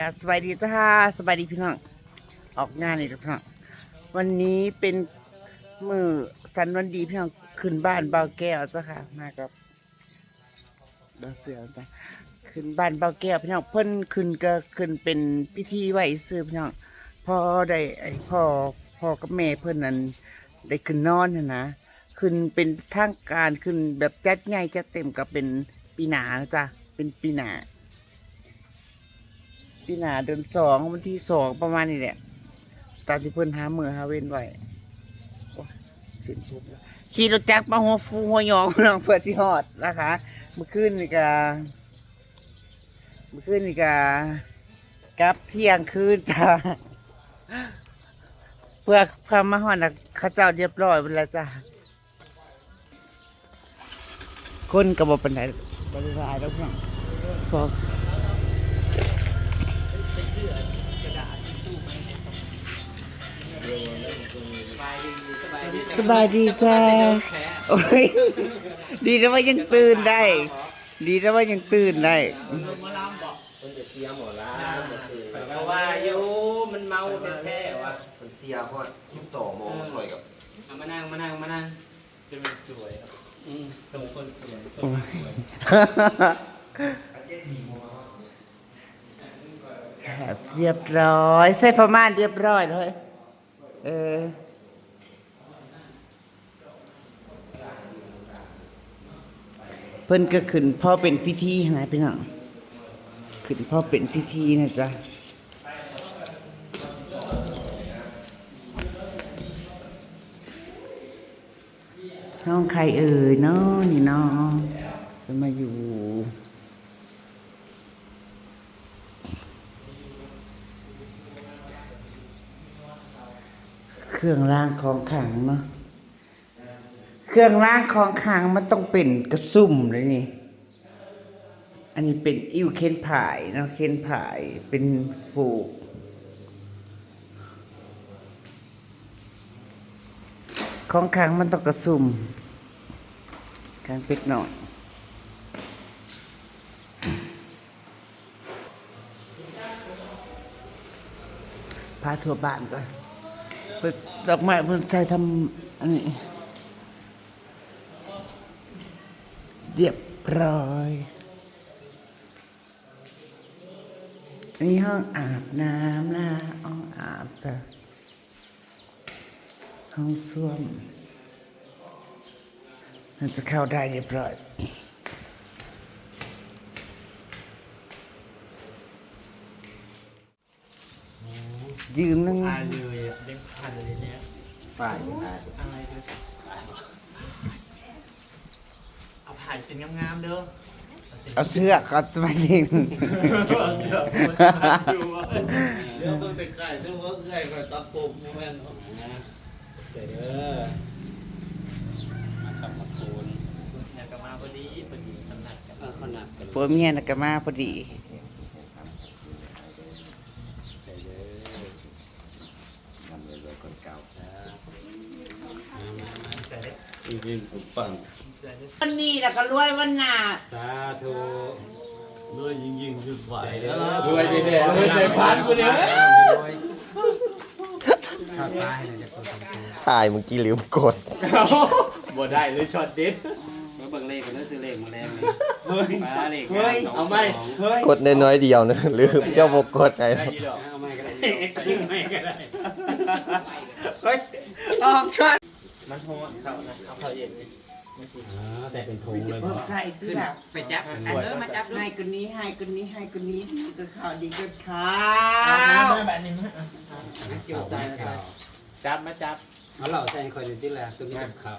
อะสบายดีจ้าสบายดีพี่น้อง ออกงานนี่พี่น้อง วันนี้เป็นมือสันวันดีพี่น้องขึ้นบ้านเบาแก้วจ้ะค่ะ มากับดาวเสือจ้ะขึ้นบ้านเบาแก้วพี่น้องเพิ่นขึ้นก็ขึ้นเป็นพิธีไหวซื้อพี่น้องพอได้ไอพ่อพ่อกับแม่เพิ่นนั้นได้ขึ้นนอนนะนะขึ้นเป็นทางการขึ้นแบบจัดใหญ่จัดเต็มกับเป็นปีหนาจ้ะเป็นปีหนา ปีหนาเดือนสองวันที่สองประมาณนี้แหละตามที่เพิ่นหาเมือหาเว้นไว้สิ้นทุกข์แล้วขี่รถจักรมาหัวฟูหัวยองน้องเพื่อสิฮอดนะคะเมื่อคืนนี่ก็เมื่อคืนนี่ก็กลับเที่ยงคืนจ้าเพื่อความมาฮอดนะเข้าเจ้าเรียบร้อยหมดแล้วจ้าคนกระบอกปันไดบริวารแล้วพี่อง สบายดีค่ะ โอ้ย ดีนะว่ายังตื่นได้ ดีนะว่ายังตื่นได้เพราะว่าอยู่มันเมาแท้ๆว่ะมันเสียเพราะคลิปสองโมงมันต่อยกับเอามานั่งมานั่งมานั่งจะเป็นสวยครับอืมส่งคนสวยส่งโอ้คนยสวยเจ๊สี่โมงแบบเรียบร้อย ใส่ประมาณเรียบร้อยเลยเออ พิ่นก็ขึ้นพ่อเป็นพิธีนะพี่น้องขึ้นพ่อเป็นพิธีนะจ๊ะห้องใครเอ่ยเนาะนี่เนาะจะมาอยู่เครื่องรางของขังเนาะ เครื่องรางของขลังมันต้องเป็นกระซุ่มเลยนี่ อันนี้เป็นอิ้วเคนผายนะเคนผายเป็นปลูกของขลังมันต้องกระซุ่มกลางเป็ดหน่อยพาทัวบ้านก่อนเพิ่นดอกไม้เพิ่นใส่ทำอันนี้ เรียบร้อยอันนี้ห้องอาบน้ำนะห้องอาบจ้ะห้องส้วมมันจะเข้าได้เรียบร้อยยืนนึงผ่านเลยอะเด้งผ่านเลยเนี่ย ฝ่ายฝ่ายอะไรเลยเอาผ่านสินงามๆเด้อเอาเสื้อก็มายิงเอาเสื้อคนผ่านอยู่ว่ะเดี๋ยวมันเป็นไก่เดี๋ยวมันไก่ไก่ตับปมแม่นเดี๋ยวเด้อมาขับมาโคนอยากกลับมาพอดีพอดีสำนักกันเออขนาดกันผัวเมียน่ะก็มาพอดีนำเลยเลยคนเก่าจริงๆผมปั่น วันนี้แล้วก็รวยวันหน้าสาธุด้วยยิงยิงๆหยุดไหวรวยดีๆรวยในพันกูเนี่ยตายเมื่อกี้ลืมกดบ่ได้เลยช็อตเด็ดมาเบิ่งเลขกันแล้วซื้อเลขมาแล้วนี่มาเลขเฮ้ยเอาไหมเฮ้ยกดน้อยๆเดียวนะลืมเจ้าบกกดไงได้ยี่ดอกเอาไม่ก็ได้ไม่ก็ได้เฮ้ยออกช็อตมันโหดเขานะเขาเขาเย็นนี่ อ๋อแต่เป็นถุงเลยใช่คือแบบไปจับอันเออมาจับให้คนนี้ให้คนนี้ให้คนนี้ดีก็ข่าวดีก็ข่าวแบบนี้จิ้วใส่ข่าวจับมาจับเอาเหล่าใส่คนอยู่ที่แหละตัวนี้กับข่าว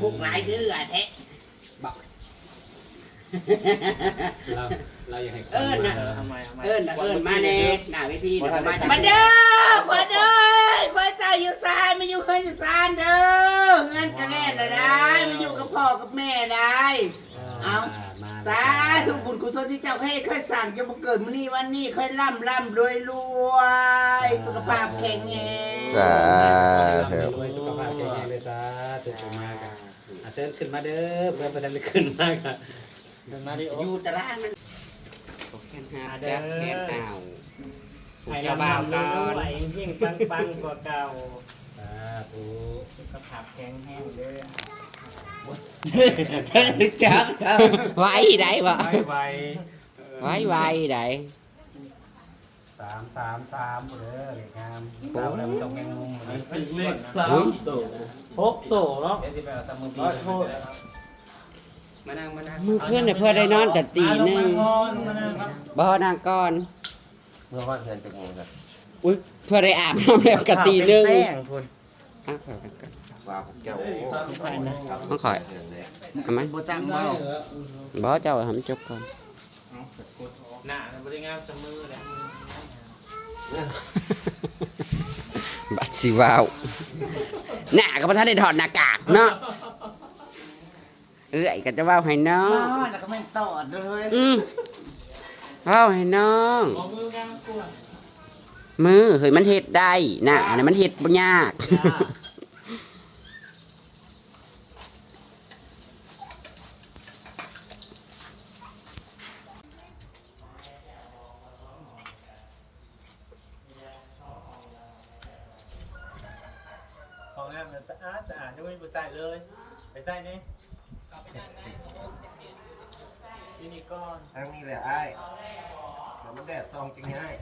พวกหลายดื้ออะแท้เราเราอยากให้เอิ้นน่ะทำไมทำไมเอิ้นน่ะเอิ้นมาเน่หน้าเวทีน่ะมามาเด้อขวัญเอ้ยขวัญเจ้า อยู่ซานมาอยู่เฮือนอยู่ซานเด้อเงินก็แล่นละได้มาอยู่กับพ่อกับแม่ได้ เอามาสาธุบุญกุศลที่เจ้าให้เคยสั่งจะมาเกิดมื้อนี้วันนี้เคยร่ำร่ำรวยรวยสุขภาพแข็งแรงสาธุรวยสุขภาพแข็งแรงเลยซะเสร็จมากอะอะเชิญขึ้นมาเด้อเพื่อนประธานขึ้นมากอะเดินมาดิโออยู่ตารางนั้นโอเคกันหาจับแขนเอา ผูกให้เจ้าเราบ่าวทำก่ด้อวนยเฮงปังปังกว่าเก่าสาธุสุขภาพแข็งแรงเด้อจับไว้ได้บ่ไวไวไว้ไว้ได้สามสามสามเด้อเลยงามเจ้าแล้วมันต้องแมงมุมเลยเลขสามโตหกโตเนาะเดี๋ยวสิไปเอาสมุนตีขอโทษมานั่งมานั่งมือขึ้นเนี่ยเพื่อได้นอนแต่ตีหนึงมานั่งครับบ่นางก่อน เมื่อวันเดือนจะงงครับอุ้ยเพื่อได้อาบน้ำแล้วกะตีหนึงแป้งคุณอะขอกันก่อน ว่าพวกเจ้าโอ้ต้องขอยเดือนเลยเอาไหมบ่ตั้งเบ้าบ่เจ้าทำจบก่อนหน้าบริงามเสมอแล้วบัดสิว้าวหน้าก็บ่ทันได้ถอดหน้ากากเนาะเอ้ยก็จะว้าวให้น้อมางแล้วก็แม่นตอดเลยอืม ว้าวให้น้อง ขอมือกลางกวดมือเฮ้ยมันเฮ็ดได้น่ะอันนี้มันเฮ็ดบ่ยากของงามมันสะอาดสะอาดด้วยบุใส่เลย ไปใส่นี่ ที่นี่ก้อนทางนี้แหละไอ้แต่มันแดดซองจริงง่าย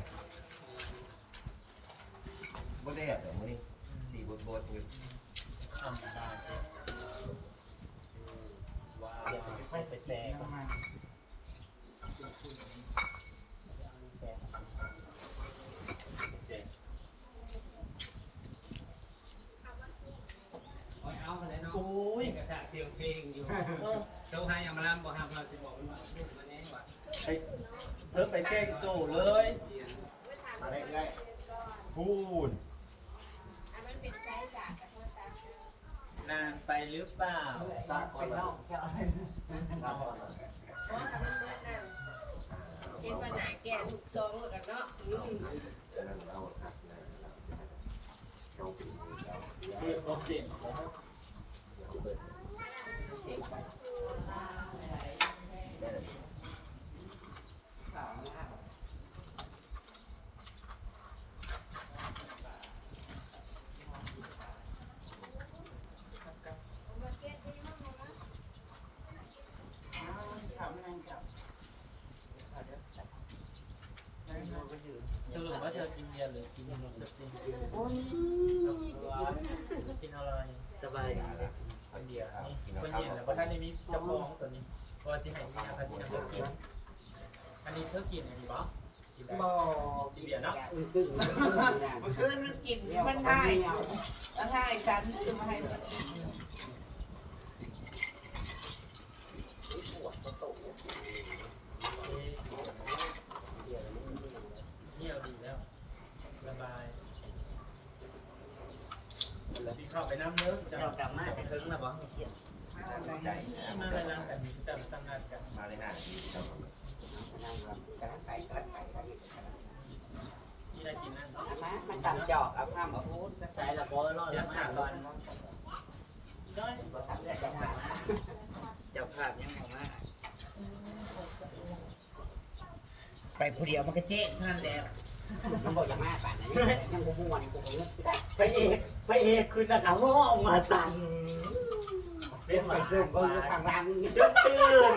บ่แดดเดี๋ยวมื้อนี้สีบดบดๆอยู่ทำได้ว้าวไม่ไปแซงโอ้ยกระชากเสียงเพลงอยู่ เจ้าให้ยังมาลำบ่ห้ามเราจะบอกว่าพูดมาแน่ว่าเพิ่มไปแจ้งตู้เลยมาได้ได้พูนนานไปหรือเปล่าตากก่อนนะตากก่อนนะเห็นว่าหนาแก่ลูกสองแล้วกันเนาะอืมนั่นเอาครับเอาไปดูเอาโอเค สรุปว่าเธอ กินเบียร์หรือกินนมสติกินอะไรสบายดีเอาเดียวคนคนข้าวแล้วท่านนี้มีเจ้าของตัวนี้เพราะที่ไหนมีอาคาที่นำเธอกินอันนี้เธอกินอันนี้บ่กินได้กินเบียร์เนาะเมื่อคืนมันกินมันให้มันให้ฉันซื้อมาให้มันเที่ยวดีแล้วระบายพี่เข้า ไปน้ำเนื้อจะกลับมาไปถึงแล้วบ่ใจมาแล้วนะกันจะมาสำนักกันมาเลยหน้าที่เจ้าที่ได้กินนั่นมันตัดจอกเอาข้ามเอาพูดใช้ละบอรอดแล้วมาก่อนจ้อยเจ้าภาพยังบ่มาไปผู้เดียวมันก็เจ๊เท่านั้นแหล้ว มันบอกอย่างมาป่านนั้ยังบ่ม่วนกูก็นึกพระเอกพระเอกคือนะครับห้องมาสั่นเส้นไปซุ่มก็อยู่ข้างล่างนี่จนตื่น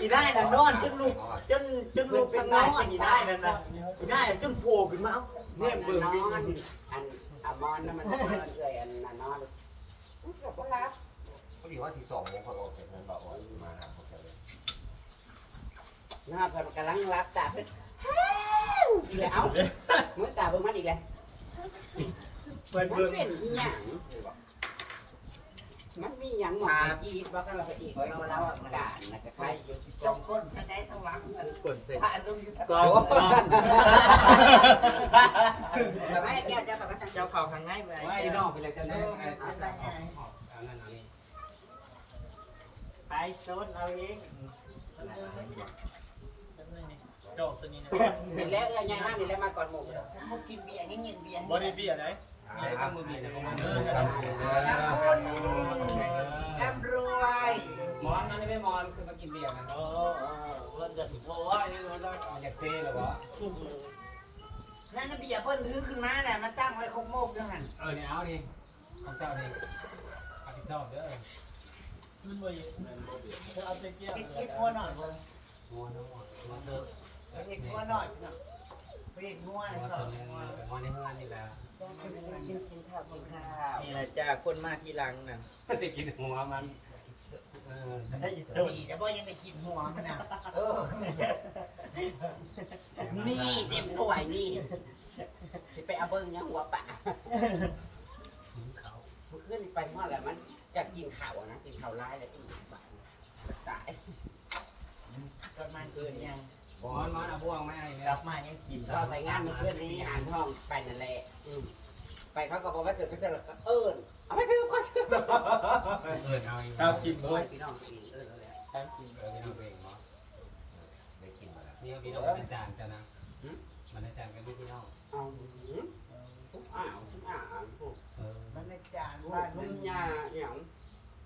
อีได้นะนอนจนลุกจนจนลุกข้างนอนอีได้นั่นนะอีได้จนโผล่ขึ้นมาเอ้าเนี่ยเบิ่งนอนอันอามอนนั่นมันนอนเอื้อยอันนั้นนอนก็บ่รับพอดีว่าสี่สองเนี่ยเขาออกจากนั้นบอกว่ามาหาพวกเจ้าเลยนอนเพิ่นกำลังรับตาเพิ่น อีแล้วมื้อตาเบิ่งมันอีกแล้วเปิดมันเบิ่งเป็นอีหยังมันมีหยังหมดชีวิตว่าก็เราไปอีกเราเราการนะก็ใครอยู่จงก้นฉันได้ทั้งหลังมันกดเสร็จพระลูกอยู่ทั้งหก็ลังแต่ไม่แก้วเจ้าก็จะเจ้าเข่าข้างในไปว่าไอ้น้องเป็นอะไรกันเอเนี่ยอมันเป็นไรไงเอานั่นเอานี่ไปโซนเอาเอง โจกตัวนี้นะเห็นแล้วเอ้ยยังห้างนี่แล้วมาก่อนหมู่ฉันบ่กินเบียร์ยังเงินเบียร์บอดี้บี้อะไรมีอะไรสักมือมีนะผมมาเนื้อทำคุณนะร่ำรวยมอนนั่นไม่มอนคือมากินเบียร์นะโอ้โหมันจะโอ้ยนี่มันต้องอยากเซ่หรอวะนั่นน่ะเบียร์เพิ่นถือขึ้นมาแหละมาตั้งไว้ครบโมกจังหันเออเนี่ยเอาดิของเจ้าดิเอาผิดชอบเด้อมันบ่ยิเธอเอาไปเกี่ยวเก็บเก็บงัวหน่อยเพิ่นงัวน้ำงั วงัวเด้อเก็บงัวหน่อยเนาะเห็ดงัวนะตอนนี้งัวในเฮือนนี่แหละกินกินข้าวกินข้าวนี่แหละจ้าคนมาทีหลังน่ะได้กินหัวมันเออดีแต่บ่ยังได้กินหัวมันน่ะเออนี่เต็มถ้วยนี่ไปเอาเบิ้งยังหัวปะเขาขึ้นไปเมื่อไหร่มันจะกินข้าวนะกินข้าวร้ายแล้วกินปากตายประมาณคืนยัง บอนมันเอาบ่วงไม่ไอ้เนี่ยกลับมายังกินก็ไปงานมันเพื่อนนี้อ่านห้องไปนั่นแหละอืมไปเขาก็บอกว่าเกิดไม่เกิดก็เอิญเอาไปซื้อก่อนเออเอาอีกครับกินโอ้บ่ยพี่น้องกินเออแล้วแหละครับกินเออพี่น้องเองเนาะได้กินมาแล้วนี่พี่น้องเป็นจานจ้ะนะมันเป็นจานกันพี่น้องเอาหืมทุกอ่าวทุกอ่าวทุกเออมันในจานบ้าบ้านนมึมึงงยาอย่าง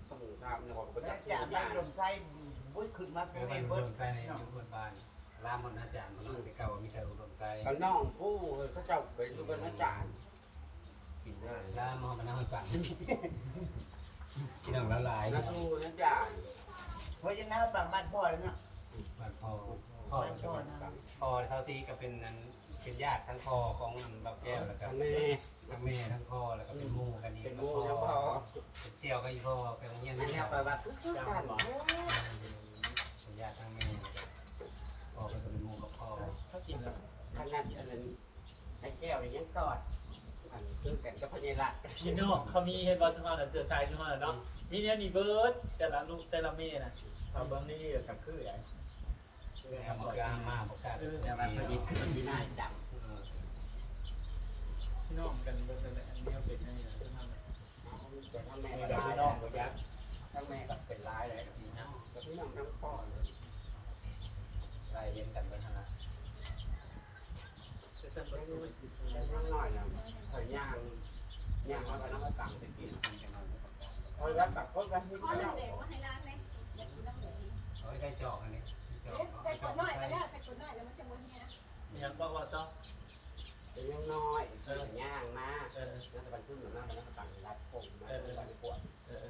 ต้องทำเนี่ยบอกมันว่าในจะจานยาบ้านลมไส้บุ้ยขึ้นมาเอเป็นอไงมันเบิ้รวมใส่ในทุกคนบ้าน ลามมันอาจารย์มันต้องไปเก่ามีแต่รวมใส่เขาน้องผู้เขาเจ้าไปดูกันอาจารย์กินได้ลามมันนั่งฟังพี่น้องละลายนะดูอาจารย์เพราะฉะนั้นบางบ้านพ่อแล้วเนาะบ้านพ่อพ่อพ่อเซาซีก็เป็นนั้นเป็นญาติทั้งพ่อของบักแก้วแล้วก็แม่ทั้งแม่ทั้งพ่อแล้วก็เป็นหมู่กันอีกเป็นโมแล้วพอเป็นเสี่ยวก็อีพ่อเป็นเงี้ยนั่นนี่แหละไปว่าทุกท่านเป็นญาติทั้งแม่พ่อก็เป็นหมู่กับพ่อ ถ้ากินแล้ว ขนาดอันนั้นไอ้แก้ว ยังสอดอันคือกันกับพญาลัดพี่น้องเขามีเฮ็ดบอลสมาร์ทเสือทรายใช่ไหมเนาะมีเนี่ยนี่เบิร์ดแต่ละลูกแต่ละเมน่ะเอาเบิ้งนี่กับคือไอ้แล้วมันก็มาบอกกันแต่ว่าพญาพญานาคดพี่น้องกันเบิร์ดแต่อันนี้เป็นไงนะใช่ไหมำแต่ถ้าแม่มีก็กับร้ายพี่น้องกับยักษ์ถ้าแม่ก็เป็นร้ายเลยพี่น้องกับพี่น้องทั้งพ่อเลยรายเรียนกันไปทางนั้นจะเส้นประตูแต่ทั้ง น้อยนะถอยย่างย่างมาก็น้ำสั่งไปกินพอรับแบบพบกันที่ขอเจ้าน้ำแดงมาให้ล้างไหมอยานน้ำแดงเอาไว้ใส่จอกอันนี้ใส่ขวดน้อยก็ได้ใส่ขวดน้อยแล้วมันจะมันเนี่ยนะยังบอกว่าต้องเป็นยังน้อยถอยย่างมาเออแล้วจะบันทึกหนูหน้ามันน้ำสั่งรัดผมมาบันทึกปวดเออ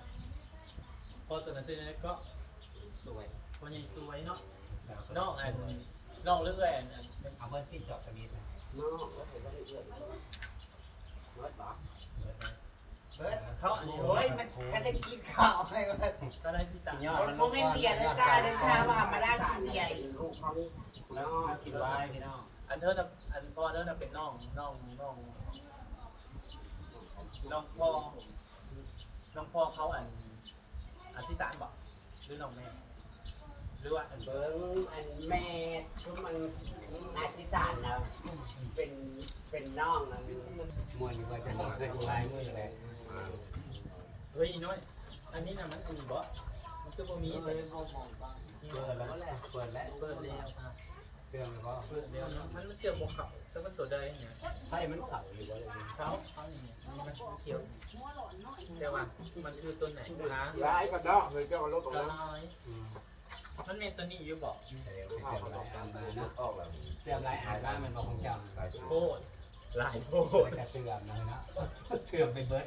พอตัวนั้นเส้นนี้ก็สวยพอยังสวยเนาะน้องอันน้องเรื่องอันอันเอาเบิ้ลที่จอกสมิธนะ น้องแล้วผมก็เอื้อนเมื่อบอกเบิ้ลเบิดเขาโอ้ยมันก็ได้กินข้าวให้มันก็ได้สิตาโมเมนเบียร์เลยจ้าเลยชาว่ามาล้างกินเบียร์อีกลูกเขาน้องคิดว่าพี่น้องอันเธอน่ะอันพ่อเธอน่ะเป็นน้องน้องน้องน้องพ่อน้องพ่อเขาอันอาซิตานบอกหรือน้องแม่หรือว่าอันเบิ้งอันแม่ทุกมัน อาชิตานนะเป็นเป็นน้องนะมวยอยู่ว่าจะเพื่อนลายมือเลยเฮ้ยอีน้อย อันนี้นะมันอันนี้บ่มันคือบ่มีเลยเปิดแล้วเปิดแล้วเปิดแล้วเสื่อมแล้วก็เปิดแล้วมันมันเชื่อมบ่เข้าแต่มันตัวใดเนี่ยไพ่มันเข่าอยู่ว่าเลยเขาเขาอย่างเงี้ยมันเขียวแต่ว่ามันคือตัวไหนคะร้ายก็น้องเคยเจ้าลูกก็แล้วน้อย มันเป็นตัวนี้อยู่บ่เสื่อมเสื่อมลายอ่านมานะออกแล้วเสื่อมลายอ่านมามันบอกของจหลายสิบโคตรหลายโคำโอ้ตรจะเสื่อมนะนะเสื่อมไปเบิร์ด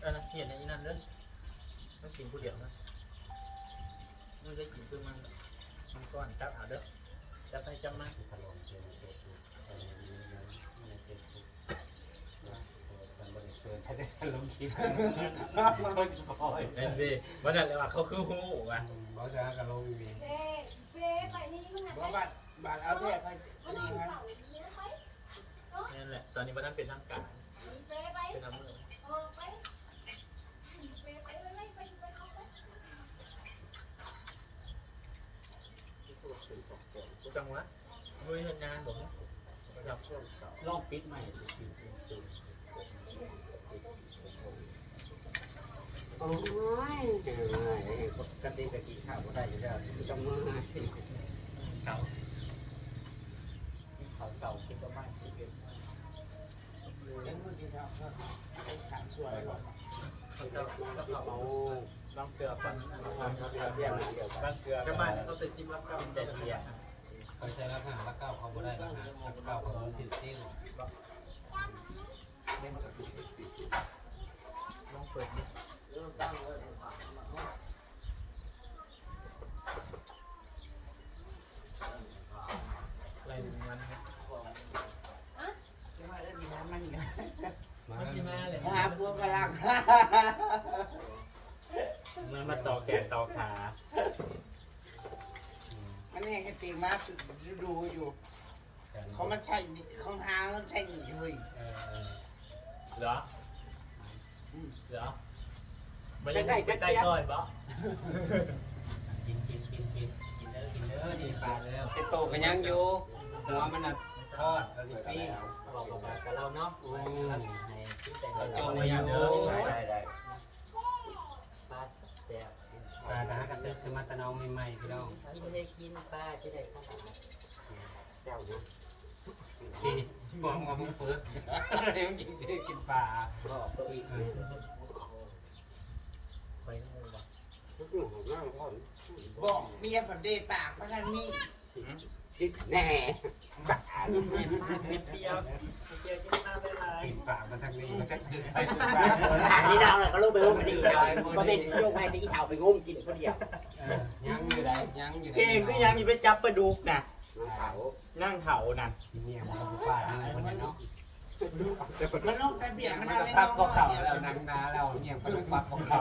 เออเขียนในนี้นั่นเด้อมันกินผู้เดียวนะไม่ได้กินคือมัน มันก้อนจับเอาเด้อจับไปจับมา บุ๊กมันบริสุทธิ์ถ้าได้ถล่มคลิปก็จะปล่อยเอ็นดีวันนั้นเลยว่าเขาคือหูว่ะบอสจะกระโลมีเฟ่เฟ่ไปนี่มึงอะว่าบัตรบัตรเอาแท้ไปมันนี่นอนครับเข่าอย่างนี้ไปนี่แหละตอนนี้วันนั้นเป็นทางการเฟ่ไปเป็นน้ำมือเออไปเฟ่ไปเลยไปไปเอาไปจังหวะมือเห็นงานผมครับลองปิดใหม่ โอ้ยปกติจะกินข้าวก็ได้อยู่แล้วต้องมาเขาเขาเสาคิดว่าบ้านสิบเอ็ดเลี้ยงมือที่ชอบก็ถามช่วยว่าเขาจะมาก็ที่เขาเมาลองเกลือก่อนเที่ยงนะเดี๋ยวบางเกลือจะบ้านเขาไปซิมรับกับแต่เสียเขาใช้รักหารักเก้าเขาบ่ได้รักหารักเก้าเขาโดนติดติ้วลองเปิดดิ อะไรดึงมันครับจะมาเล่นน้ำมันกมาไม่ใช่มาเลยมาบัวพลังมันมาต่อแขนต่อขามันนี่แค่ตีมาดูอยู่เขามันใช่เของหางมันใช่อยู่เฮ้ยเหรอ มันยังไม่ใต้ก้อยบ่กินกินกินกินกินเด้อกินเด้อนี่ปลาแล้วเป็นโตกันยังอยู่หัวมันน่ะทอดแล้วสิปิ้งบอกกับกับเราเนาะอืมให้คิดแต่เราเราจจงงไว้ไว้ออย่างยู่เด้เด้ออได้ได้ปลาแซ่บปลากระหักกระเติบคือมาตะนองใหม่ๆพี่น้องกินได้กินปลาจะได้สบายเจ้านะสิมองว่ามึงเปิดเดี๋ยวกินสิกินปลาก็ก็อีกเออ ไปนั่นบ่ทุกอย่างนั่งพ่อนบอกเมียแบบเดปากมาทางนี้คิดแน่นิดเดียวนิดเดียวกินน้ำได้หลายกินปลามันทางนี้มันก็คือไปถึงปหาลาที่เราเลยก็ลูกไปงมดีเอาก็เป็นโยกไปที่เท้าไปงมกินคนเดียวเออยังอยู่ได้ยังอยู่ได้เก่งก็ยังอยู่ไปจับปลาดุกน่ะน้ำเขานั่งเถาน่ะกินเนี่ยมันก็ปลาเนี่ยคนนี้เนาะ มันต้องไปเบี่ยงมันนก็เอาในปัน้กองพวกเขาแล้วนังนาแล้วเนี่ยมันก็ปักพวกเขา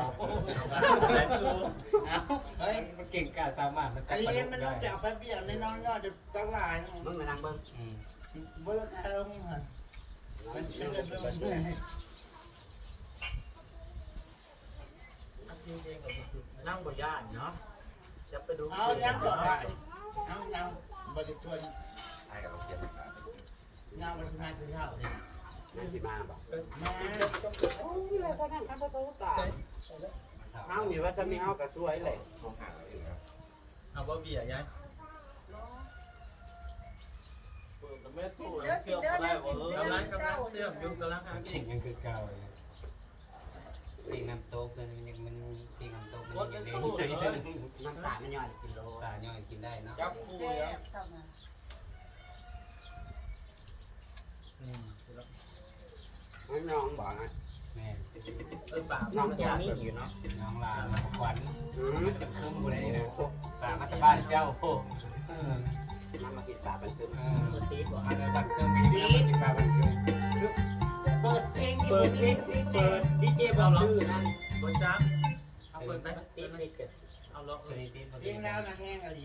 เฮ้ยมันเก่งกาจสามารถมันอันนี้มันต้องจะเอาไปเบี่ยงในน้องยอดจะต้องหลายมึงมานั่งเบิ้งอืมเบื่อแค่ลงมันมันจะเลยเป็นเบื่อนั่งบนย่านเนาะจับปลาดุกเอายังบอกว่าเอายังบริชวนไอ้เราเปลี่ยนภาษายังบริษัทจะเท่าเลยนั่นสิมาบอกมาเอาอยู่ว่าจะมีเอากระช่วยเลยเขาหาเราเองครับเอาบ่เบียร์ยายเปิดแต่แม่ตู้แล้วเชื่อมก็ได้บ่เออกำลังกำลังเสื่อมยุคกำลังหาเก่งยังคือเก่าเลยปีน้ำโต๊ะมันยังมันปีน้ำโต๊ะมันยังเด็กน้ำตาลมันย่อยกินโลตาย่อยกินได้เนาะจับคู่แล้ วอืมมันน้องบอกนะแม่เออปากน้องจะมีอยู่เนาะน้องลาน้องขวัญอืมมันเครื่องบุได้นะตามาตบ้านเจ้าโอ้เออมันมากินปลาเป็นซึมเอมันตีบ่ออันนั้นบันเครื่องมีน้ำมันกินปลาบันเครื่องเปิดเพลงเปิดเพลงเปิดดีเจบอกเรานั่นบนจักเอาเปิดไปตีมันเอาล็อกเคเลยยตีนเพลงแล้วนะแห้งอะไร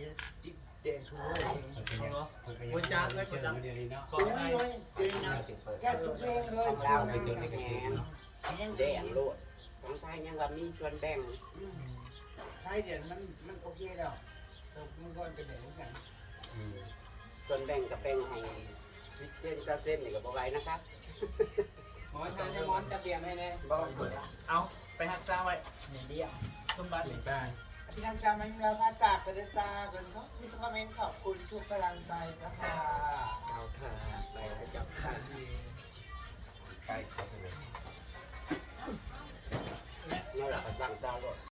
ติดเด็ก คือบนจ้าก็จะเดี๋ยวนี้เนาะก็โอ้ให้ยโอ้ยเดี๋ยวนะแค่ทุกเพลงเลยดาวไปจนในกระชิบยังแดงโลดของไทยยังว่ามีชวนแบ่งใช่เดี๋ยวมันมันโอเคแล้วตกมันก็จะเดี๋ยวกันชวนแบ่งกับแบ่งให้สิบเส้นเก้าเส้นนี่ก็บ่ไหวนะครับหมอนทานยังมอนจะเปลี่ยนให้แน่บ่เอาไปหักจ้าไว้หนึ่งเดียวต้มบัตรเปลี่ยนบ้าน พี่นักจามันเรามาจากกันจ้ากันเขาพี่คอมเมนต์ขอบคุณทุกกำลังใจนะคะเอาค่ะไปแล้วจับค่ะใกล้เขาเลยนี่แหละเขาตั้งจ้าก่อน